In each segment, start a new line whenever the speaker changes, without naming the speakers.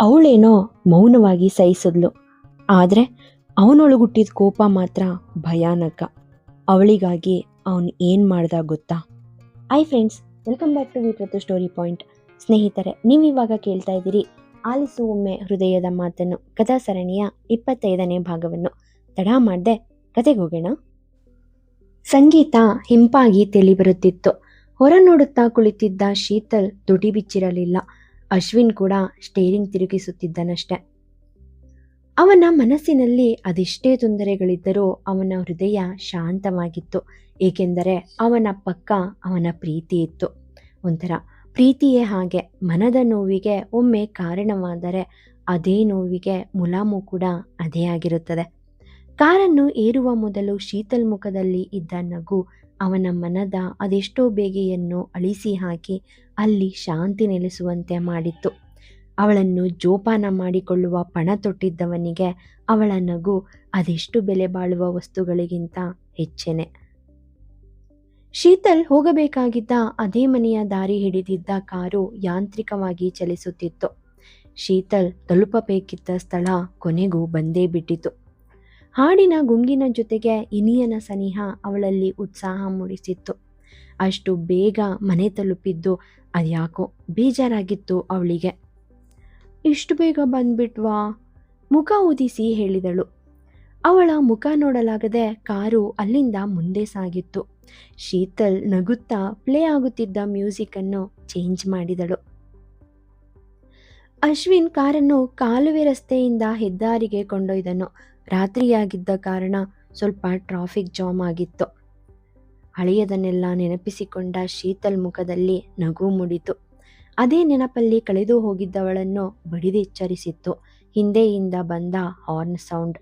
ಅವಳೇನೋ ಮೌನವಾಗಿ ಸಹಿಸಿದ್ಲು. ಆದರೆ ಅವನೊಳಗುಟ್ಟಿದ ಕೋಪ ಮಾತ್ರ ಭಯಾನಕ. ಅವಳಿಗಾಗಿ ಅವನು ಏನು ಮಾಡ್ದ ಗೊತ್ತಾ? Hi friends welcome back to Vipratu story point ಸ್ನೇಹಿತರೆ ನೀವಿವಾಗ ಕೇಳ್ತಾ ಇದ್ದೀರಿ ಆಲಿಸು ಒಮ್ಮೆ ಹೃದಯದ ಮಾತನ್ನು, ಕಥಾ ಸರಣಿಯ ಇಪ್ಪತ್ತೈದನೇ ಭಾಗವನ್ನು. ತಡ ಮಾಡದೆ ಕತೆಗೆ ಹೋಗೋಣ. ಸಂಗೀತ ಹಿಂಪಾಗಿ ತೆಲಿ ಬರುತ್ತಿತ್ತು. ಹೊರ ನೋಡುತ್ತಾ ಕುಳಿತಿದ್ದ ಶೀತಲ್ ತುಟಿ ಬಿಚ್ಚಿರಲಿಲ್ಲ. ಅಶ್ವಿನ್ ಕೂಡ ಸ್ಟೇರಿಂಗ್ ತಿರುಗಿಸುತ್ತಿದ್ದನಷ್ಟೆ. ಅವನ ಮನಸ್ಸಿನಲ್ಲಿ ಅದೆಷ್ಟೇ ತೊಂದರೆಗಳಿದ್ದರೂ ಅವನ ಹೃದಯ ಶಾಂತವಾಗಿತ್ತು. ಏಕೆಂದರೆ ಅವನ ಪಕ್ಕ ಅವನ ಪ್ರೀತಿ ಇತ್ತು. ಒಂಥರ ಪ್ರೀತಿಯೇ ಹಾಗೆ. ಮನದ ನೋವಿಗೆ ಒಮ್ಮೆ ಕಾರಣವಾದರೆ ಅದೇ ನೋವಿಗೆ ಮುಲಾಮು ಕೂಡ ಅದೇ ಆಗಿರುತ್ತದೆ. ಕಾರನ್ನು ಏರುವ ಮೊದಲು ಶೀತಲ್ ಮುಖದಲ್ಲಿ ಇದ್ದ ನಗು ಅವನ ಮನದ ಅದೆಷ್ಟೋ ಬೇಗೆಯನ್ನು ಅಳಿಸಿ ಹಾಕಿ ಅಲ್ಲಿ ಶಾಂತಿ ನೆಲೆಸುವಂತೆ ಮಾಡಿತ್ತು. ಅವಳನ್ನು ಜೋಪಾನ ಮಾಡಿಕೊಳ್ಳುವ ಪಣ ತೊಟ್ಟಿದ್ದವನಿಗೆ ಅವಳ ನಗು ಅದೆಷ್ಟು ಬೆಲೆ ಬಾಳುವ ವಸ್ತುಗಳಿಗಿಂತ ಹೆಚ್ಚೇನೆ. ಶೀತಲ್ ಹೋಗಬೇಕಾಗಿದ್ದ ಅದೇ ಮನೆಯ ದಾರಿ ಹಿಡಿದಿದ್ದ ಕಾರು ಯಾಂತ್ರಿಕವಾಗಿ ಚಲಿಸುತ್ತಿತ್ತು. ಶೀತಲ್ ತಲುಪಬೇಕಿದ್ದ ಸ್ಥಳ ಕೊನೆಗೂ ಬಂದೇ ಬಿಟ್ಟಿತು. ಹಾಡಿನ ಗುಂಗಿನ ಜೊತೆಗೆ ಇನಿಯನ ಸನಿಹ ಅವಳಲ್ಲಿ ಉತ್ಸಾಹ ಮೂಡಿಸಿತ್ತು. ಅಷ್ಟು ಬೇಗ ಮನೆ ತಲುಪಿದ್ದು ಅದ್ಯಾಕೋ ಬೇಜಾರಾಗಿತ್ತು ಅವಳಿಗೆ. ಇಷ್ಟು ಬೇಗ ಬಂದ್ಬಿಟ್ವಾ? ಮುಖ ಉದಿಸಿ ಹೇಳಿದಳು. ಅವಳ ಮುಖ ನೋಡಲಾಗದೆ ಕಾರು ಅಲ್ಲಿಂದ ಮುಂದೆ ಸಾಗಿತ್ತು. ಶೀತಲ್ ನಗುತ್ತಾ ಪ್ಲೇ ಆಗುತ್ತಿದ್ದ ಮ್ಯೂಸಿಕ್ ಅನ್ನು ಚೇಂಜ್ ಮಾಡಿದಳು. ಅಶ್ವಿನ್ ಕಾರನ್ನು ಕಾಲುವೆ ರಸ್ತೆಯಿಂದ ಹೆದ್ದಾರಿಗೆ ಕೊಂಡೊಯ್ದನು. ರಾತ್ರಿಯಾಗಿದ್ದ ಕಾರಣ ಸ್ವಲ್ಪ ಟ್ರಾಫಿಕ್ ಜಾಮ್ ಆಗಿತ್ತು. ಹಳೆಯದನ್ನೆಲ್ಲ ನೆನಪಿಸಿಕೊಂಡ ಶೀತಲ್ ಮುಖದಲ್ಲಿ ನಗು ಮೂಡಿತು. ಅದೇ ನೆನಪಲ್ಲಿ ಕಳೆದು ಹೋಗಿದ್ದವಳನ್ನು ಬಡಿದೆಚ್ಚರಿಸಿತ್ತು. ಹಿಂದೆಯಿಂದ ಬಂದ ಹಾರ್ನ್ ಸೌಂಡ್.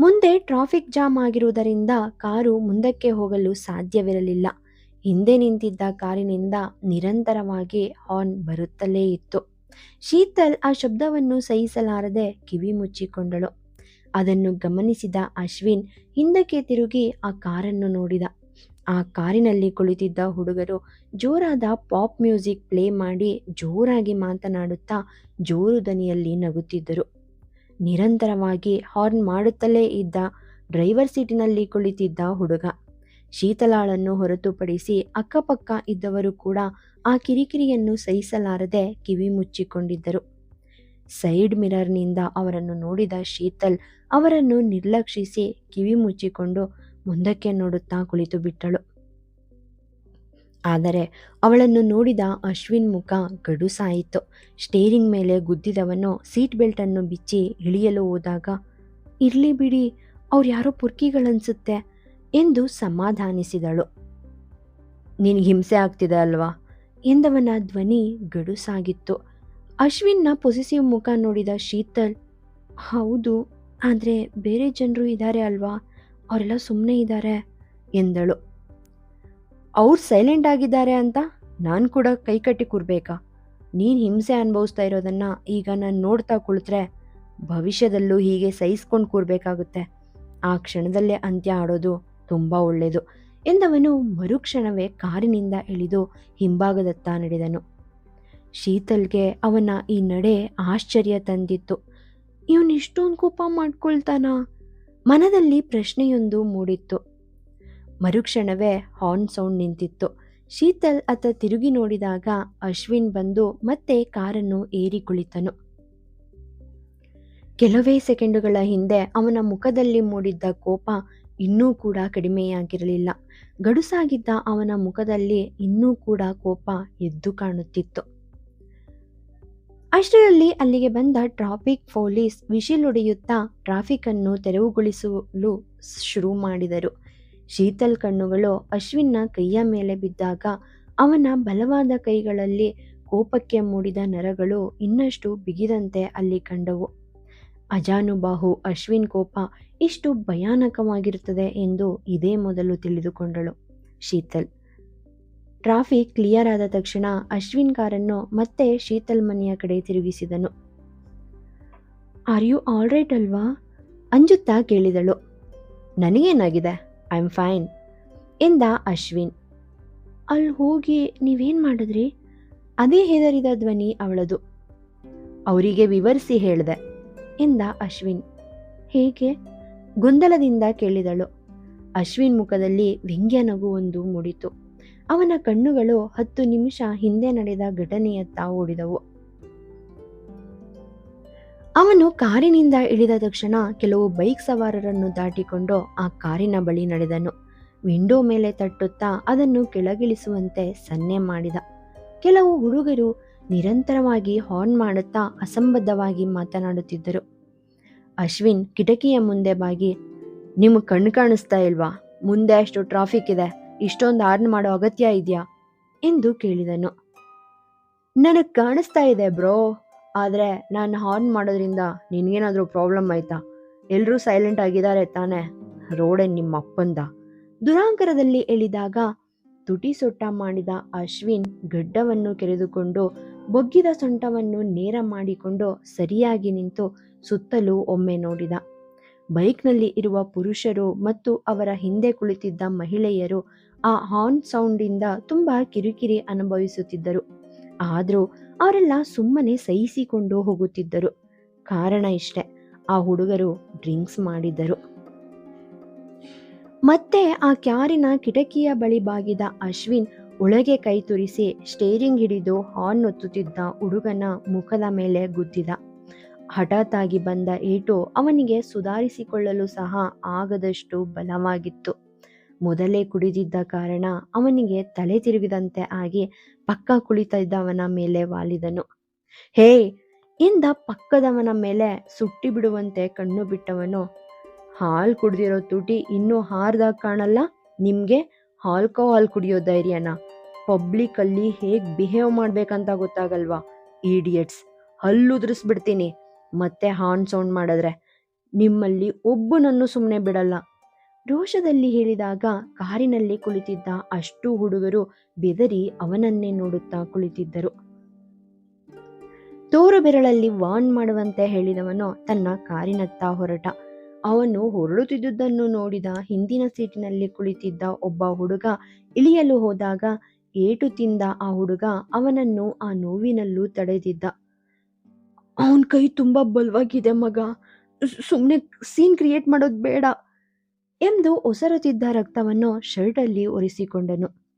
ಮುಂದೆ ಟ್ರಾಫಿಕ್ ಜಾಮ್ ಆಗಿರುವುದರಿಂದ ಕಾರು ಮುಂದಕ್ಕೆ ಹೋಗಲು ಸಾಧ್ಯವಿರಲಿಲ್ಲ. ಹಿಂದೆ ನಿಂತಿದ್ದ ಕಾರಿನಿಂದ ನಿರಂತರವಾಗಿ ಹಾರ್ನ್ ಬರುತ್ತಲೇ ಇತ್ತು. ಶೀತಲ್ ಆ ಶಬ್ದವನ್ನು ಸಹಿಸಲಾರದೆ ಕಿವಿ ಮುಚ್ಚಿಕೊಂಡಳು ಅದನ್ನು ಗಮನಿಸಿದ ಅಶ್ವಿನ್ ಹಿಂದಕ್ಕೆ ತಿರುಗಿ ಆ ಕಾರನ್ನು ನೋಡಿದ. ಆ ಕಾರಿನಲ್ಲಿ ಕುಳಿತಿದ್ದ ಹುಡುಗರು ಜೋರಾದ ಪಾಪ್ ಮ್ಯೂಸಿಕ್ ಪ್ಲೇ ಮಾಡಿ ಜೋರಾಗಿ ಮಾತನಾಡುತ್ತಾ ಜೋರು ದನಿಯಲ್ಲಿ ನಗುತ್ತಿದ್ದರು. ನಿರಂತರವಾಗಿ ಹಾರ್ನ್ ಮಾಡುತ್ತಲೇ ಇದ್ದ ಡ್ರೈವರ್ ಸೀಟಿನಲ್ಲಿ ಕುಳಿತಿದ್ದ ಹುಡುಗ. ಶೀತಲಾಳನ್ನು ಹೊರತುಪಡಿಸಿ ಅಕ್ಕಪಕ್ಕ ಇದ್ದವರು ಕೂಡ ಆ ಕಿರಿಕಿರಿಯನ್ನು ಸಹಿಸಲಾರದೆ ಕಿವಿ ಮುಚ್ಚಿಕೊಂಡಿದ್ದರು. ಸೈಡ್ ಮಿರರ್ನಿಂದ ಅವರನ್ನು ನೋಡಿದ ಶೀತಲ್ ಅವರನ್ನು ನಿರ್ಲಕ್ಷಿಸಿ ಕಿವಿ ಮುಚ್ಚಿಕೊಂಡು ಮುಂದಕ್ಕೆ ನೋಡುತ್ತಾ ಕುಳಿತು ಬಿಟ್ಟಳು. ಆದರೆ ಅವಳನ್ನು ನೋಡಿದ ಅಶ್ವಿನ್ ಮುಖ ಗಡುಸಾಯಿತು. ಸ್ಟೇರಿಂಗ್ ಮೇಲೆ ಗುದ್ದಿದವನು ಸೀಟ್ ಬೆಲ್ಟನ್ನು ಬಿಚ್ಚಿ ಇಳಿಯಲು ಹೋದಾಗ, ಇರ್ಲಿ ಬಿಡಿ, ಅವ್ರು ಯಾರೋ ಪುರ್ಕಿಗಳನ್ಸುತ್ತೆ ಎಂದು ಸಮಾಧಾನಿಸಿದಳು. ನಿನಗೆ ಹಿಂಸೆ ಆಗ್ತಿದೆ ಅಲ್ವಾ? ಎಂದವನ ಧ್ವನಿ ಗಡುಸಾಗಿತ್ತು. ಅಶ್ವಿನ್ನ ಪೊಸಿಸಿವ್ ಮುಖ ನೋಡಿದ ಶೀತಲ್, ಹೌದು, ಆದರೆ ಬೇರೆ ಜನರು ಇದ್ದಾರೆ ಅಲ್ವಾ? ಅವರೆಲ್ಲ ಸುಮ್ಮನೆ ಇದ್ದಾರೆ ಎಂದಳು. ಅವ್ರು ಸೈಲೆಂಟ್ ಆಗಿದ್ದಾರೆ ಅಂತ ನಾನು ಕೂಡ ಕೈ ಕಟ್ಟಿ ಕೂರ್ಬೇಕಾ? ನೀನು ಹಿಂಸೆ ಅನುಭವಿಸ್ತಾ ಇರೋದನ್ನು ಈಗ ನಾನು ನೋಡ್ತಾ ಕುಳಿತರೆ ಭವಿಷ್ಯದಲ್ಲೂ ಹೀಗೆ ಸಹಿಸ್ಕೊಂಡು ಕೂರ್ಬೇಕಾಗುತ್ತೆ. ಆ ಕ್ಷಣದಲ್ಲೇ ಅಂತ್ಯ ಆಡೋದು ತುಂಬ ಒಳ್ಳೆಯದು ಎಂದವನು ಮರುಕ್ಷಣವೇ ಕಾರಿನಿಂದ ಇಳಿದು ಹಿಂಭಾಗದತ್ತ ನಡೆದನು. ಶೀತಲ್ಗೆ ಅವನ ಈ ನಡೆ ಆಶ್ಚರ್ಯ ತಂದಿತ್ತು. ಇವನು ಇಷ್ಟೊಂದು ಕೋಪ ಮಾಡ್ಕೊಳ್ತಾನ? ಮನದಲ್ಲಿ ಪ್ರಶ್ನೆಯೊಂದು ಮೂಡಿತ್ತು. ಮರುಕ್ಷಣವೇ ಹಾರ್ನ್ ಸೌಂಡ್ ನಿಂತಿತ್ತು. ಶೀತಲ್ ಆತ ತಿರುಗಿ ನೋಡಿದಾಗ ಅಶ್ವಿನ್ ಬಂದು ಮತ್ತೆ ಕಾರನ್ನು ಏರಿ ಕುಳಿತನು. ಕೆಲವೇ ಸೆಕೆಂಡುಗಳ ಹಿಂದೆ ಅವನ ಮುಖದಲ್ಲಿ ಮೂಡಿದ್ದ ಕೋಪ ಇನ್ನೂ ಕೂಡ ಕಡಿಮೆಯಾಗಿರಲಿಲ್ಲ. ಗಡುಸಾಗಿದ್ದ ಅವನ ಮುಖದಲ್ಲಿ ಇನ್ನೂ ಕೂಡ ಕೋಪ ಎದ್ದು ಕಾಣುತ್ತಿತ್ತು. ಅಷ್ಟರಲ್ಲಿ ಅಲ್ಲಿಗೆ ಬಂದ ಟ್ರಾಫಿಕ್ ಪೊಲೀಸ್ ವಿಶಿಲ್ ಹೊಡೆಯುತ್ತಾ ಟ್ರಾಫಿಕ್ ಅನ್ನು ತೆರವುಗೊಳಿಸಲು ಶುರು ಮಾಡಿದರು. ಶೀತಲ್ ಕಣ್ಣುಗಳು ಅಶ್ವಿನ್ನ ಕೈಯ ಮೇಲೆ ಬಿದ್ದಾಗ ಅವನ ಬಲವಾದ ಕೈಗಳಲ್ಲಿ ಕೋಪಕ್ಕೆ ಮೂಡಿದ ನರಗಳು ಇನ್ನಷ್ಟು ಬಿಗಿದಂತೆ ಅಲ್ಲಿ ಕಂಡವು. ಅಜಾನುಬಾಹು ಅಶ್ವಿನ್ ಕೋಪ ಇಷ್ಟು ಭಯಾನಕವಾಗಿರುತ್ತದೆ ಎಂದು ಇದೇ ಮೊದಲು ತಿಳಿದುಕೊಂಡಳು. ಶೀತಲ್ ಟ್ರಾಫಿಕ್ ಕ್ಲಿಯರ್ ಆದ ತಕ್ಷಣ ಅಶ್ವಿನ್ ಕಾರನ್ನು ಮತ್ತೆ ಶೀತಲ್ ಮನೆಯ ಕಡೆ ತಿರುಗಿಸಿದನು. ಆರ್ ಯು ಆಲ್ ರೈಟ್ ಅಲ್ವಾ? ಅಂಜುತ್ತಾ ಕೇಳಿದಳು. ನನಗೇನಾಗಿದೆ? ಐ ಆಮ್ ಫೈನ್ ಎಂದ ಅಶ್ವಿನ್. ಅಲ್ಲಿ ಹೋಗಿ ನೀವೇನು ಮಾಡಿದ್ರಿ? ಅದೇ ಹೆದರಿದ ಧ್ವನಿ ಅವಳದು. ಅವರಿಗೆ ವಿವರಿಸಿ ಹೇಳಿದೆ, ಎಂದ ಅಶ್ವಿನ್. ಹೇಗೆ? ಗೊಂದಲದಿಂದ ಕೇಳಿದಳು. ಅಶ್ವಿನ್ ಮುಖದಲ್ಲಿ ವ್ಯಂಗ್ಯ ನಗು ಒಂದು ಮೂಡಿತು. ಅವನ ಕಣ್ಣುಗಳು ಹತ್ತು ನಿಮಿಷ ಹಿಂದೆ ನಡೆದ ಘಟನೆಯತ್ತ ಓಡಿದವು. ಅವನು ಕಾರಿನಿಂದ ಇಳಿದ ತಕ್ಷಣ ಕೆಲವು ಬೈಕ್ ಸವಾರರನ್ನು ದಾಟಿಕೊಂಡು ಆ ಕಾರಿನ ಬಳಿ ನಡೆದನು. ವಿಂಡೋ ಮೇಲೆ ತಟ್ಟುತ್ತಾ ಅದನ್ನು ಕೆಳಗಿಳಿಸುವಂತೆ ಸನ್ನೆ ಮಾಡಿದ. ಕೆಲವು ಹುಡುಗರು ನಿರಂತರವಾಗಿ ಹಾರ್ನ್ ಮಾಡುತ್ತಾ ಅಸಂಬದ್ಧವಾಗಿ ಮಾತನಾಡುತ್ತಿದ್ದರು. ಅಶ್ವಿನ್ ಕಿಟಕಿಯ ಮುಂದೆ ಬಾಗಿ ನಿಮಗೆ ಕಣ್ಣು ಕಾಣಿಸ್ತಾ ಇಲ್ವಾ? ಮುಂದೆ ಅಷ್ಟು ಟ್ರಾಫಿಕ್ ಇದೆ. ಇಷ್ಟೊಂದು ಆರ್ನ್ ಮಾಡೋ ಅಗತ್ಯ ಇದೆಯಾ? ಎಂದು ಕೇಳಿದನು. ನನಗೆ ಕಾಣಿಸ್ತಾ ಇದೆ ಬ್ರೋ, ಆದರೆ ನಾನು ಹಾರ್ನ್ ಮಾಡೋದ್ರಿಂದ ನಿನಗೇನಾದರೂ ಪ್ರಾಬ್ಲಮ್ ಆಯ್ತಾ? ಎಲ್ಲರೂ ಸೈಲೆಂಟ್ ಆಗಿದ್ದಾರೆ ತಾನೇ? ರೋಡೆ ನಿಮ್ಮ ಅಪ್ಪಂದ. ದುರಾಂಕರದಲ್ಲಿ ಎಳಿದಾಗ ತುಟಿ ಸೊಟ್ಟ ಮಾಡಿದ ಅಶ್ವಿನ್ ಗಡ್ಡವನ್ನು ಕೆರೆದುಕೊಂಡು ಬೊಗ್ಗಿದ ಸೊಂಟವನ್ನು ನೇರ ಮಾಡಿಕೊಂಡು ಸರಿಯಾಗಿ ನಿಂತು ಸುತ್ತಲೂ ಒಮ್ಮೆ ನೋಡಿದ. ಬೈಕ್ನಲ್ಲಿ ಇರುವ ಪುರುಷರು ಮತ್ತು ಅವರ ಹಿಂದೆ ಕುಳಿತಿದ್ದ ಮಹಿಳೆಯರು ಆ ಹಾರ್ನ್ ಸೌಂಡಿಂದ ತುಂಬಾ ಕಿರಿಕಿರಿ ಅನುಭವಿಸುತ್ತಿದ್ದರು. ಆದರೂ ಅವರೆಲ್ಲ ಸುಮ್ಮನೆ ಸಹಿಸಿಕೊಂಡು ಹೋಗುತ್ತಿದ್ದರು. ಕಾರಣ ಇಷ್ಟೆ, ಆ ಹುಡುಗರು ಡ್ರಿಂಕ್ಸ್ ಮಾಡಿದ್ದರು ಮತ್ತೆ ಆ ಕ್ಯಾರಿನ ಕಿಟಕಿಯ ಬಳಿ ಬಾಗಿದ ಅಶ್ವಿನ್ ಒಳಗೆ ಕೈ ತುರಿಸಿ ಸ್ಟೇರಿಂಗ್ ಹಿಡಿದು ಹಾರ್ನ್ ಒತ್ತುತ್ತಿದ್ದ ಹುಡುಗನ ಮುಖದ ಮೇಲೆ ಗುದ್ದಿದ. ಹಠಾತ್ತಾಗಿ ಬಂದ ಏಟು ಅವನಿಗೆ ಸುಧಾರಿಸಿಕೊಳ್ಳಲು ಸಹ ಆಗದಷ್ಟು ಬಲವಾಗಿತ್ತು. ಮೊದಲೇ ಕುಡಿದಿದ್ದ ಕಾರಣ ಅವನಿಗೆ ತಲೆ ತಿರುಗಿದಂತೆ ಆಗಿ ಪಕ್ಕ ಕುಳಿತಿದ್ದವನ ಮೇಲೆ ವಾಲಿದನು. ಹೇ ಇಂದ ಪಕ್ಕದವನ ಮೇಲೆ ಸುಟ್ಟಿ ಬಿಡುವಂತೆ ಕಣ್ಣು ಬಿಟ್ಟವನು. ಹಾಲ್ ಕುಡ್ದಿರೋ ತುಟಿ ಇನ್ನೂ ಹಾರ್ದಾಗ ಕಾಣಲ್ಲ. ನಿಮ್ಗೆ ಆಲ್ಕೋಹಾಲ್ ಕುಡಿಯೋ ಧೈರ್ಯನ. ಪಬ್ಲಿಕ್ ಅಲ್ಲಿ ಹೇಗ್ ಬಿಹೇವ್ ಮಾಡ್ಬೇಕಂತ ಗೊತ್ತಾಗಲ್ವಾ? ಈಡಿಯಟ್ಸ್ ಹಲ್ಲುದ್ರಿಸ್ಬಿಡ್ತೀನಿ ಮತ್ತೆ ಹಾರ್ನ್ ಸೌಂಡ್ ಮಾಡಿದ್ರೆ ನಿಮ್ಮಲ್ಲಿ ಒಬ್ಬನನ್ನು ಸುಮ್ಮನೆ ಬಿಡಲ್ಲ. ರೋಷದಲ್ಲಿ ಹೇಳಿದಾಗ ಕಾರಿನಲ್ಲಿ ಕುಳಿತಿದ್ದ ಅಷ್ಟು ಹುಡುಗರು ಬೆದರಿ ಅವನನ್ನೇ ನೋಡುತ್ತಾ ಕುಳಿತಿದ್ದರು. ತೋರು ಬೆರಳಲ್ಲಿ ವಾನ್ ಮಾಡುವಂತೆ ಹೇಳಿದವನು ತನ್ನ ಕಾರಿನತ್ತ ಹೊರಟ. ಅವನು ಹೊರಳುತ್ತಿದ್ದುದನ್ನು ನೋಡಿದ ಹಿಂದಿನ ಸೀಟಿನಲ್ಲಿ ಕುಳಿತಿದ್ದ ಒಬ್ಬ ಹುಡುಗ ಇಳಿಯಲು ಹೋದಾಗ ಏಟು ತಿಂದ ಆ ಹುಡುಗ ಅವನನ್ನು ಆ ನೋವಿನಲ್ಲೂ ತಡೆದಿದ್ದ. ಅವನ ಕೈ ತುಂಬಾ ಬಲವಾಗಿದೆ ಮಗ. ಸುಮ್ಮನೆ ಸೀನ್ ಕ್ರಿಯೇಟ್ ಮಾಡೋದು ಬೇಡ. ಎಂದು ಒಸರುತ್ತಿದ್ದ ರಕ್ತವನ್ನು ಶರ್ಟಲ್ಲಿ ಒರೆಸಿಕೊಂಡನು.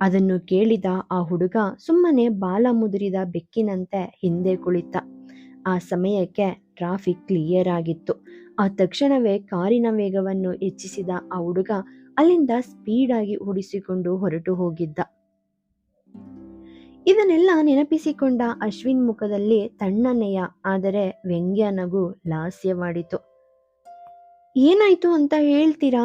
ಅದನ್ನು ಕೇಳಿದ ಆ ಹುಡುಗ ಸುಮ್ಮನೆ ಬಾಲ ಮುದುರಿದ ಬೆಕ್ಕಿನಂತೆ ಹಿಂದೆ ಕುಳಿತ. ಆ ಸಮಯಕ್ಕೆ ಟ್ರಾಫಿಕ್ ಕ್ಲಿಯರ್ ಆಗಿತ್ತು. ಆ ತಕ್ಷಣವೇ ಕಾರಿನ ವೇಗವನ್ನು ಹೆಚ್ಚಿಸಿದ ಆ ಹುಡುಗ ಅಲ್ಲಿಂದ ಸ್ಪೀಡಾಗಿ ಓಡಿಸಿಕೊಂಡು ಹೊರಟು ಹೋಗಿದ್ದ. ಇದನ್ನೆಲ್ಲ ನೆನಪಿಸಿಕೊಂಡ ಅಶ್ವಿನ್ ಮುಖದಲ್ಲಿ ತಣ್ಣನೆಯ, ಆದರೆ ವ್ಯಂಗ್ಯ ನಗು ಲಾಸ್ಯವಾಡಿತು. ಏನಾಯ್ತು ಅಂತ ಹೇಳ್ತೀರಾ?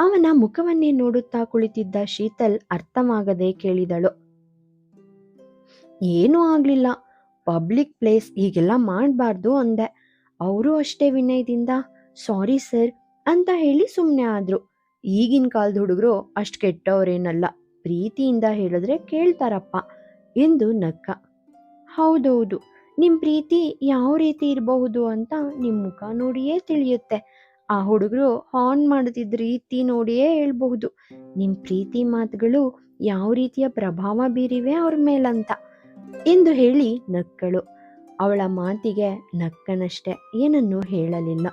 ಅವನ ಮುಖವನ್ನೇ ನೋಡುತ್ತಾ ಕುಳಿತಿದ್ದ ಶೀತಲ್ ಅರ್ಥವಾಗದೆ ಕೇಳಿದಳು. ಏನೂ ಆಗ್ಲಿಲ್ಲ. ಪಬ್ಲಿಕ್ ಪ್ಲೇಸ್ ಹೀಗೆಲ್ಲ ಮಾಡಬಾರ್ದು ಅಂದೆ. ಅವರು ಅಷ್ಟೇ ವಿನಯದಿಂದ, ಸಾರಿ ಸರ್ ಅಂತ ಹೇಳಿ ಸುಮ್ಮನೆ ಆದ್ರು. ಈಗಿನ ಕಾಲದ ಹುಡುಗರು ಅಷ್ಟು ಕೆಟ್ಟವರೇನಲ್ಲ. ಪ್ರೀತಿಯಿಂದ ಹೇಳಿದ್ರೆ ಕೇಳ್ತಾರಪ್ಪ ಎಂದು ನಕ್ಕ. ಹೌದೌದು ನಿಮ್ಮ ಪ್ರೀತಿ ಯಾವ ರೀತಿ ಇರಬಹುದು ಅಂತ ನಿಮ್ಮ ಮುಖ ನೋಡಿಯೇ ತಿಳಿಯುತ್ತೆ. ಆ ಹುಡುಗರು ಹಾರ್ನ್ ಮಾಡುತ್ತಿದ್ದ ರೀತಿ ನೋಡಿಯೇ ಹೇಳ್ಬಹುದು. ನಿಮ್ಮ ಪ್ರೀತಿ ಮಾತುಗಳು ಯಾವ ರೀತಿಯ ಪ್ರಭಾವ ಬೀರಿವೆ ಅವ್ರ ಮೇಲಂತ? ಎಂದು ಹೇಳಿ ನಕ್ಕಳು. ಅವಳ ಮಾತಿಗೆ ನಕ್ಕನಷ್ಟೇ ಏನನ್ನೂ ಹೇಳಲಿಲ್ಲ.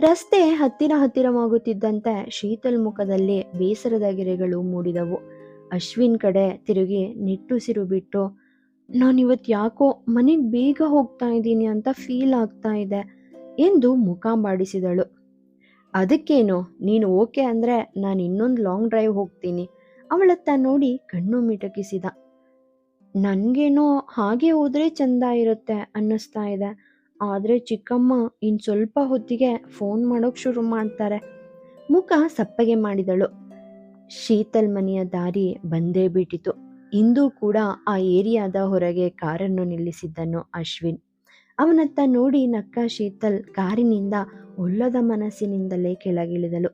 ರಸ್ತೆ ಹತ್ತಿರ ಹತ್ತಿರವಾಗುತ್ತಿದ್ದಂತೆ ಶೀತಲ್ ಮುಖದಲ್ಲಿ ಬೇಸರದ ಗೆರೆಗಳು ಮೂಡಿದವು. ಅಶ್ವಿನ್ ಕಡೆ ತಿರುಗಿ ನಿಟ್ಟುಸಿರು ಬಿಟ್ಟು ನಾನಿವತ್ತು ಯಾಕೋ ಮನೆಗೆ ಬೇಗ ಹೋಗ್ತಾ ಇದ್ದೀನಿ ಅಂತ ಫೀಲ್ ಆಗ್ತಾ ಇದೆ. ಎಂದು ಮುಖ ಮಾಡಿಸಿದಳು. ಅದಕ್ಕೇನು? ನೀನು ಓಕೆ ಅಂದರೆ ನಾನು ಇನ್ನೊಂದು ಲಾಂಗ್ ಡ್ರೈವ್ ಹೋಗ್ತೀನಿ. ಅವಳತ್ತ ನೋಡಿ ಕಣ್ಣು ಮಿಟಕಿಸಿದ. ನನಗೇನೋ ಹಾಗೆ ಹೋದ್ರೆ ಚಂದ ಇರುತ್ತೆ ಅನ್ನಿಸ್ತಾ ಇದೆ. ಆದರೆ ಚಿಕ್ಕಮ್ಮ ಇನ್ನು ಸ್ವಲ್ಪ ಹೊತ್ತಿಗೆ ಫೋನ್ ಮಾಡೋಕೆ ಶುರು ಮಾಡ್ತಾರೆ. ಮುಖ ಸಪ್ಪಗೆ ಮಾಡಿದಳು. ಶೀತಲ್ ಮನೆಯ ದಾರಿ ಬಂದೇ ಬಿಟ್ಟಿತು. ಇಂದು ಕೂಡ ಆ ಏರಿಯಾದ ಹೊರಗೆ ಕಾರನ್ನು ನಿಲ್ಲಿಸಿದ್ದನು ಅಶ್ವಿನ್. ಅವನತ್ತ ನೋಡಿ ನಕ್ಕ ಶೀತಲ್ ಕಾರಿನಿಂದ ಒಳ್ಳದ ಮನಸ್ಸಿನಿಂದಲೇ ಕೆಳಗಿಳಿದಳು.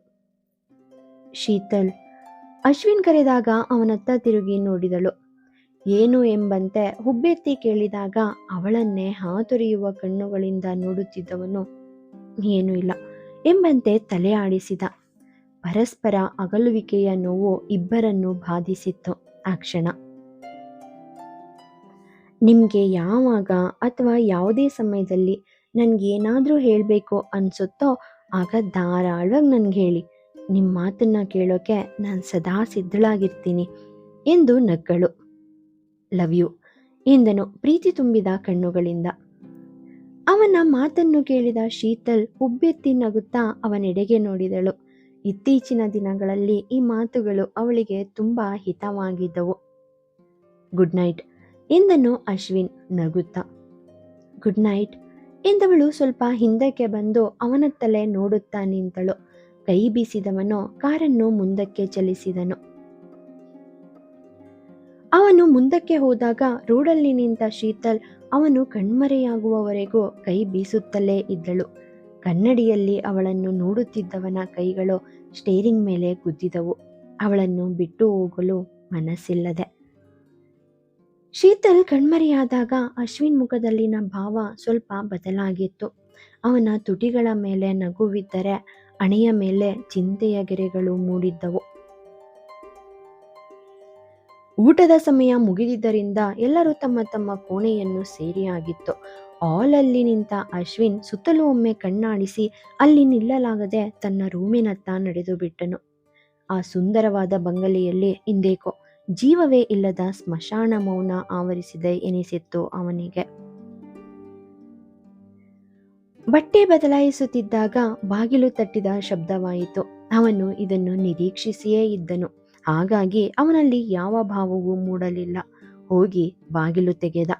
ಶೀತಲ್ ಅಶ್ವಿನ್ ಕರೆದಾಗ ಅವನತ್ತ ತಿರುಗಿ ನೋಡಿದಳು. ಏನು ಎಂಬಂತೆ ಹುಬ್ಬೆತ್ತಿ ಕೇಳಿದಾಗ ಅವಳನ್ನೇ ಹಾತೊರೆಯುವ ಕಣ್ಣುಗಳಿಂದ ನೋಡುತ್ತಿದ್ದವನು ಏನೂ ಇಲ್ಲ ಎಂಬಂತೆ ತಲೆ ಆಡಿಸಿದ. ಪರಸ್ಪರ ಅಗಲುವಿಕೆಯ ನೋವು ಇಬ್ಬರನ್ನು ಬಾಧಿಸಿತ್ತು ಆ ಕ್ಷಣ. ನಿಮಗೆ ಯಾವಾಗ ಅಥವಾ ಯಾವುದೇ ಸಮಯದಲ್ಲಿ ನನಗೆ ಏನಾದರೂ ಹೇಳಬೇಕು ಅನಿಸುತ್ತೋ ಆಗ ಧಾರಾಳವಾಗಿ ನನಗೆ ಹೇಳಿ. ನಿಮ್ಮ ಮಾತನ್ನು ಕೇಳೋಕೆ ನಾನು ಸದಾ ಸಿದ್ಧಳಾಗಿರ್ತೀನಿ ಎಂದು ನಕ್ಕಳು ಲವ್ ಯು ಎಂದನು ಪ್ರೀತಿ ತುಂಬಿದ ಕಣ್ಣುಗಳಿಂದ. ಅವನ ಮಾತನ್ನು ಕೇಳಿದ ಶೀತಲ್ ಉಬ್ಬೆತ್ತಿ ನಗುತ್ತಾ ಅವನೆಡೆಗೆ ನೋಡಿದಳು. ಇತ್ತೀಚಿನ ದಿನಗಳಲ್ಲಿ ಈ ಮಾತುಗಳು ಅವಳಿಗೆ ತುಂಬ ಹಿತವಾಗಿದ್ದವು. Good night. ಎಂದನು ಅಶ್ವಿನ್ ನಗುತ್ತಾ. Good night. ಎಂದವಳು ಸ್ವಲ್ಪ ಹಿಂದಕ್ಕೆ ಬಂದು ಅವನತ್ತಲೇ ನೋಡುತ್ತಾ ನಿಂತಳು. ಕೈ ಬೀಸಿದವನು ಕಾರನ್ನು ಮುಂದಕ್ಕೆ ಚಲಿಸಿದನು. ಅವನು ಮುಂದಕ್ಕೆ ಹೋದಾಗ ರೋಡಲ್ಲಿ ನಿಂತ ಶೀತಲ್ ಅವನು ಕಣ್ಮರೆಯಾಗುವವರೆಗೂ ಕೈ ಬೀಸುತ್ತಲೇ ಇದ್ದಳು. ಕನ್ನಡಿಯಲ್ಲಿ ಅವಳನ್ನು ನೋಡುತ್ತಿದ್ದವನ ಕೈಗಳು ಸ್ಟೇರಿಂಗ್ ಮೇಲೆ ಗುದ್ದಿದವು. ಅವಳನ್ನು ಬಿಟ್ಟು ಹೋಗಲು ಮನಸ್ಸಿಲ್ಲದೆ. ಶೀತಲ್ ಕಣ್ಮರೆಯಾದಾಗ ಅಶ್ವಿನ್ ಮುಖದಲ್ಲಿನ ಭಾವ ಸ್ವಲ್ಪ ಬದಲಾಗಿತ್ತು. ಅವನ ತುಟಿಗಳ ಮೇಲೆ ನಗುವಿದ್ದರೆ ಅಣೆಯ ಮೇಲೆ ಚಿಂತೆಯ ಗೆರೆಗಳು ಮೂಡಿದ್ದವು. ಊಟದ ಸಮಯ ಮುಗಿದಿದ್ದರಿಂದ ಎಲ್ಲರೂ ತಮ್ಮ ತಮ್ಮ ಕೋಣೆಯನ್ನು ಸೇರಿಯಾಗಿತ್ತು. ಅಲ್ಲಿ ನಿಂತ ಅಶ್ವಿನ್ ಸುತ್ತಲೂ ಒಮ್ಮೆ ಕಣ್ಣಾಡಿಸಿ ಅಲ್ಲಿ ನಿಲ್ಲಲಾಗದೆ ತನ್ನ ರೂಮಿನತ್ತ ನಡೆದು ಬಿಟ್ಟನು ಆ ಸುಂದರವಾದ ಬಂಗಲೆಯಲ್ಲಿ ಇಂದೇಕೋ ಜೀವವೇ ಇಲ್ಲದ ಸ್ಮಶಾನ ಮೌನ ಆವರಿಸಿದೆ ಎನಿಸಿತ್ತು ಅವನಿಗೆ. ಬಟ್ಟೆ ಬದಲಾಯಿಸುತ್ತಿದ್ದಾಗ ಬಾಗಿಲು ತಟ್ಟಿದ ಶಬ್ದವಾಯಿತು. ಅವನು ಇದನ್ನು ನಿರೀಕ್ಷಿಸಿಯೇ ಇದ್ದನು. ಹಾಗಾಗಿ ಅವನಲ್ಲಿ ಯಾವ ಭಾವವೂ ಮೂಡಲಿಲ್ಲ. ಹೋಗಿ ಬಾಗಿಲು ತೆಗೆದ.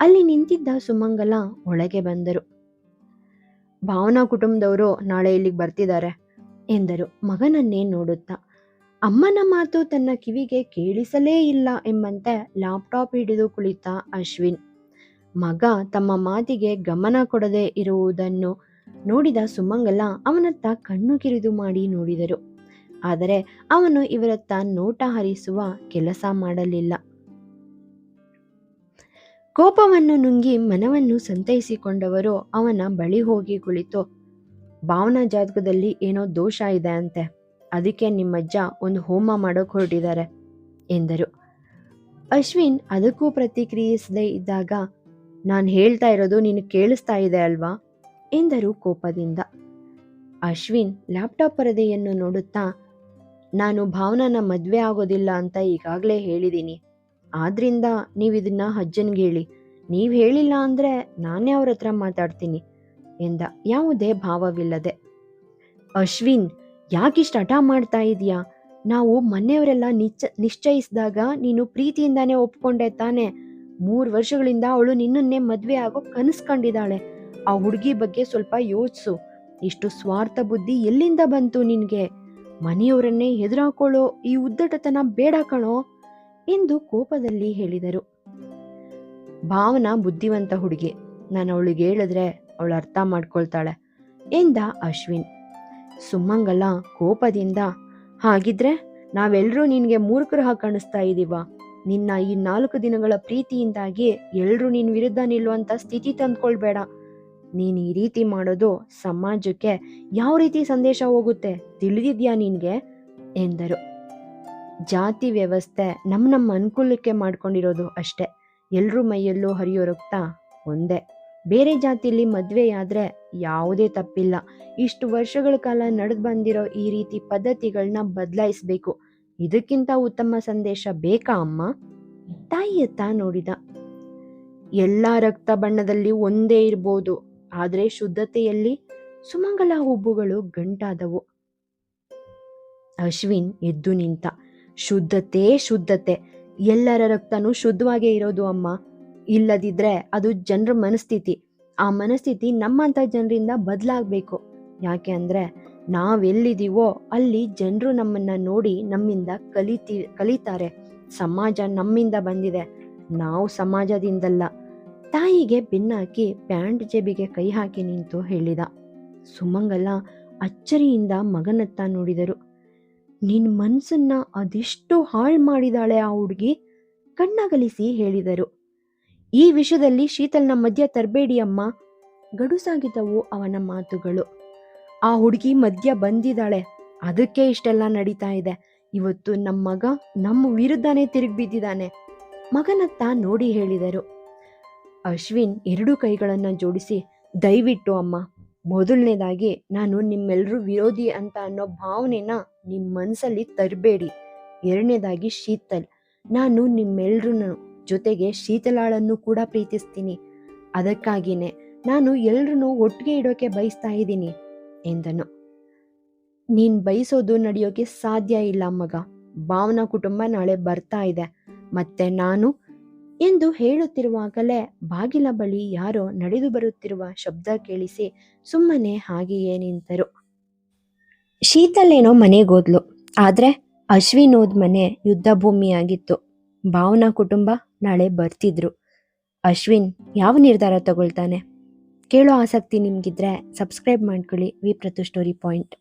ಅಲ್ಲಿ ನಿಂತಿದ್ದ ಸುಮಂಗಲ ಒಳಗೆ ಬಂದರು. ಭಾವನಾ ಕುಟುಂಬದವರು ನಾಳೆ ಇಲ್ಲಿಗೆ ಬರ್ತಿದ್ದಾರೆ, ಎಂದರು. ಮಗನನ್ನೇ ನೋಡುತ್ತಾ. ಅಮ್ಮನ ಮಾತು ತನ್ನ ಕಿವಿಗೆ ಕೇಳಿಸಲೇ ಇಲ್ಲ ಎಂಬಂತೆ ಲ್ಯಾಪ್ಟಾಪ್ ಹಿಡಿದು ಕುಳಿತ ಅಶ್ವಿನ್. ಮಗ ತಮ್ಮ ಮಾತಿಗೆ ಗಮನ ಕೊಡದೆ ಇರುವುದನ್ನು ನೋಡಿದ ಸುಮಂಗಲ ಅವನತ್ತ ಕಣ್ಣು ಕಿರಿದು ಮಾಡಿ ನೋಡಿದರು. ಆದರೆ ಅವನು ಇವರತ್ತ ನೋಟ ಹರಿಸುವ ಕೆಲಸ ಮಾಡಲಿಲ್ಲ. ಕೋಪವನ್ನು ನುಂಗಿ ಮನವನ್ನು ಸಂತೈಸಿಕೊಂಡವರು ಅವನ ಬಳಿ ಹೋಗಿ ಕುಳಿತು, ಭಾವನಾ ಜಾತಕದಲ್ಲಿ ಏನೋ ದೋಷ ಇದೆ ಅಂತೆ. ಅದಕ್ಕೆ ನಿಮ್ಮಜ್ಜ ಒಂದು ಹೋಮ ಮಾಡೋಕೆ ಹೊರಟಿದ್ದಾರೆ ಎಂದರು. ಅಶ್ವಿನ್ ಅದಕ್ಕೂ ಪ್ರತಿಕ್ರಿಯಿಸದೇ ಇದ್ದಾಗ, ನಾನು ಹೇಳ್ತಾ ಇರೋದು ನೀನು ಕೇಳಿಸ್ತಾ ಇದೆ ಅಲ್ವಾ? ಎಂದರು ಕೋಪದಿಂದ. ಅಶ್ವಿನ್ ಲ್ಯಾಪ್ಟಾಪ್ ಪರದೆಯನ್ನು ನೋಡುತ್ತಾ, ನಾನು ಭಾವನನ ಮದುವೆ ಆಗೋದಿಲ್ಲ ಅಂತ ಈಗಾಗಲೇ ಹೇಳಿದ್ದೀನಿ ಆದ್ರಿಂದ ನೀವು ಇದನ್ನ ಅಜ್ಜನ್ಗೆ ಹೇಳಿ. ನೀವು ಹೇಳಿಲ್ಲ ಅಂದರೆ ನಾನೇ ಅವ್ರ ಹತ್ರ ಮಾತಾಡ್ತೀನಿ ಎಂದ. ಯಾವುದೇ ಭಾವವಿಲ್ಲದೆ. ಅಶ್ವಿನ್ ಯಾಕಿಷ್ಟು ಹಠ ಮಾಡ್ತಾ ಇದೀಯಾ ನಾವು ಮನೆಯವರೆಲ್ಲ ನಿಶ್ಚ ನಿಶ್ಚಯಿಸಿದಾಗ ನೀನು ಪ್ರೀತಿಯಿಂದಾನೇ ಒಪ್ಕೊಂಡೆ ತಾನೆ. ಮೂರು ವರ್ಷಗಳಿಂದ ಅವಳು ನಿನ್ನನ್ನೇ ಮದುವೆ ಆಗೋ ಕನಸ್ಕೊಂಡಿದ್ದಾಳೆ ಆ ಹುಡುಗಿ ಬಗ್ಗೆ ಸ್ವಲ್ಪ ಯೋಚಿಸು. ಇಷ್ಟು ಸ್ವಾರ್ಥ ಬುದ್ಧಿ ಎಲ್ಲಿಂದ ಬಂತು ನಿನಗೆ? ಮನೆಯವರನ್ನೇ ಎದುರಾಕೊಳ್ಳೋ ಈ ಉದ್ದಟತನ ಬೇಡ ಕಣೋ, ಎಂದು ಕೋಪದಲ್ಲಿ ಹೇಳಿದರು. ಭಾವನಾ ಬುದ್ಧಿವಂತ ಹುಡುಗಿ. ನಾನು ಅವಳಿಗೆ ಹೇಳಿದ್ರೆ ಅವಳು ಅರ್ಥ ಮಾಡ್ಕೊಳ್ತಾಳೆ, ಎಂದ ಅಶ್ವಿನ್. ಸುಮಂಗಲ ಕೋಪದಿಂದ. ಹಾಗಿದ್ರೆ ನಾವೆಲ್ಲರೂ ನಿನಗೆ ಮೂರ್ಖರ ಹಾಗೆ ಕಾಣಿಸ್ತಾ ಇದೀವ. ನಿನ್ನ ಈ ನಾಲ್ಕು ದಿನಗಳ ಪ್ರೀತಿಯಿಂದಾಗಿ ಎಲ್ಲರೂ ನಿನ್ನ ವಿರುದ್ಧ ನಿಲ್ಲುವಂತ ಸ್ಥಿತಿ ತಂದ್ಕೊಳ್ಬೇಡ. ನೀನು ಈ ರೀತಿ ಮಾಡೋದು ಸಮಾಜಕ್ಕೆ ಯಾವ ರೀತಿ ಸಂದೇಶ ಹೋಗುತ್ತೆ ತಿಳಿದಿದ್ಯಾ ನಿನಗೆ? ಎಂದರು. ಜಾತಿ ವ್ಯವಸ್ಥೆ ನಮ್ಮ ನಮ್ಮ ಅನುಕೂಲಕ್ಕೆ ಮಾಡ್ಕೊಂಡಿರೋದು ಅಷ್ಟೇ. ಎಲ್ಲರೂ ಮೈಯಲ್ಲೂ ಹರಿಯೋ ರಕ್ತ ಒಂದೇ. ಬೇರೆ ಜಾತಿಯಲ್ಲಿ ಮದ್ವೆಯಾದ್ರೆ ಯಾವುದೇ ತಪ್ಪಿಲ್ಲ. ಇಷ್ಟು ವರ್ಷಗಳ ಕಾಲ ನಡೆದು ಬಂದಿರೋ ಈ ರೀತಿ ಪದ್ಧತಿಗಳನ್ನ ಬದಲಾಯಿಸಬೇಕು. ಇದಕ್ಕಿಂತ ಉತ್ತಮ ಸಂದೇಶ ಬೇಕಾ ಅಮ್ಮ? ತಾಯಿಯತ್ತ ನೋಡಿದ. ಎಲ್ಲ ರಕ್ತ ಬಣ್ಣದಲ್ಲಿ ಒಂದೇ ಇರ್ಬೋದು. ಆದರೆ ಶುದ್ಧತೆಯಲ್ಲಿ ಸುಮಂಗಲ ಹುಬ್ಬುಗಳು ಗಂಟಾದವು. ಅಶ್ವಿನ್ ಎದ್ದು ನಿಂತ, ಶುದ್ಧತೆ ಶುದ್ಧತೆ. ಎಲ್ಲರ ರಕ್ತನೂ ಶುದ್ಧವಾಗೇ ಇರೋದು ಅಮ್ಮ. ಇಲ್ಲದಿದ್ರೆ ಅದು ಜನರ ಮನಸ್ಥಿತಿ. ಆ ಮನಸ್ಥಿತಿ ನಮ್ಮಂಥ ಜನರಿಂದ ಬದಲಾಗಬೇಕು. ಯಾಕೆ ಅಂದರೆ ನಾವೆಲ್ಲಿದ್ದೀವೋ ಅಲ್ಲಿ ಜನರು ನಮ್ಮನ್ನು ನೋಡಿ ನಮ್ಮಿಂದ ಕಲಿತಿ, ಕಲಿತಾರೆ. ಸಮಾಜ ನಮ್ಮಿಂದ ಬಂದಿದೆ. ನಾವು ಸಮಾಜದಿಂದಲ್ಲ. ತಾಯಿಗೆ ಬೆನ್ನಾಕಿ ಪ್ಯಾಂಟ್ ಜೇಬಿಗೆ ಕೈ ಹಾಕಿ ನಿಂತು ಹೇಳಿದ. ಸುಮಂಗಲ ಅಚ್ಚರಿಯಿಂದ ಮಗನತ್ತ ನೋಡಿದರು. ನಿನ್ನ ಮನ್ಸನ್ನ ಅದೆಷ್ಟು ಹಾಳು ಮಾಡಿದಾಳೆ ಆ ಹುಡುಗಿ? ಕಣ್ಣಗಲಿಸಿ ಹೇಳಿದರು. ಈ ವಿಷಯದಲ್ಲಿ ಶೀತಲ್ನ ಮಧ್ಯ ತರಬೇಡಿ ಅಮ್ಮ ಗಡುಸಾಗಿದ್ದವು ಅವನ ಮಾತುಗಳು. ಆ ಹುಡುಗಿ ಮಧ್ಯ ಬಂದಿದ್ದಾಳೆ. ಅದಕ್ಕೆ ಇಷ್ಟೆಲ್ಲ ನಡೀತಾ ಇದೆ. ಇವತ್ತು ನಮ್ಮ ಮಗ ನಮ್ಮ ವಿರುದ್ಧನೇ ತಿರುಗಿ ಬಿದ್ದಿದ್ದಾನೆ ಮಗನತ್ತ ನೋಡಿ ಹೇಳಿದರು. ಅಶ್ವಿನ್ ಎರಡು ಕೈಗಳನ್ನು ಜೋಡಿಸಿ, ದಯವಿಟ್ಟು ಅಮ್ಮ, ಮೊದಲನೇದಾಗಿ ನಾನು ನಿಮ್ಮೆಲ್ಲರೂ ವಿರೋಧಿ ಅಂತ ಅನ್ನೋ ಭಾವನೆನ ನಿಮ್ಮ ಮನಸ್ಸಲ್ಲಿ ತರಬೇಡಿ. ಎರಡನೇದಾಗಿ ಶೀತಲ್, ನಾನು ನಿಮ್ಮೆಲ್ರೂ ಜೊತೆಗೆ ಶೀತಲಾಳನ್ನು ಕೂಡ ಪ್ರೀತಿಸ್ತೀನಿ. ಅದಕ್ಕಾಗಿಯೇ ನಾನು ಎಲ್ರೂ ಒಟ್ಟಿಗೆ ಇಡೋಕೆ ಬಯಸ್ತಾ ಇದ್ದೀನಿ, ಎಂದನು. ನೀನ್ ಬಯಸೋದು ನಡೆಯೋಕೆ ಸಾಧ್ಯ ಇಲ್ಲ ಮಗ. ಭಾವನಾ ಕುಟುಂಬ ನಾಳೆ ಬರ್ತಾ ಇದೆ. ಮತ್ತೆ ನಾನು? ಎಂದು ಹೇಳುತ್ತಿರುವಾಗಲೇ ಬಾಗಿಲ ಬಳಿ ಯಾರೋ ನಡೆದು ಬರುತ್ತಿರುವ ಶಬ್ದ ಕೇಳಿಸಿ ಸುಮ್ಮನೆ ಹಾಗೆಯೇ ನಿಂತರು. ಶೀತಲೇನೋ ಮನೆಗೋದ್ಲು ಆದ್ರೆ ಅಶ್ವಿನೋದ್ ಮನೆ ಯುದ್ಧ ಭೂಮಿಯಾಗಿತ್ತು. ಭಾವನಾ ಕುಟುಂಬ ನಾಳೆ ಬರ್ತಿದ್ರು. ಅಶ್ವಿನ್ ಯಾವ ನಿರ್ಧಾರ ತಗೊಳ್ತಾನೆ? ಕೇಳೋ ಆಸಕ್ತಿ ನಿಮಗಿದ್ರೆ ಸಬ್ಸ್ಕ್ರೈಬ್ ಮಾಡ್ಕೊಳ್ಳಿ. ವಿ ಪ್ರತು ಸ್ಟೋರಿ ಪಾಯಿಂಟ್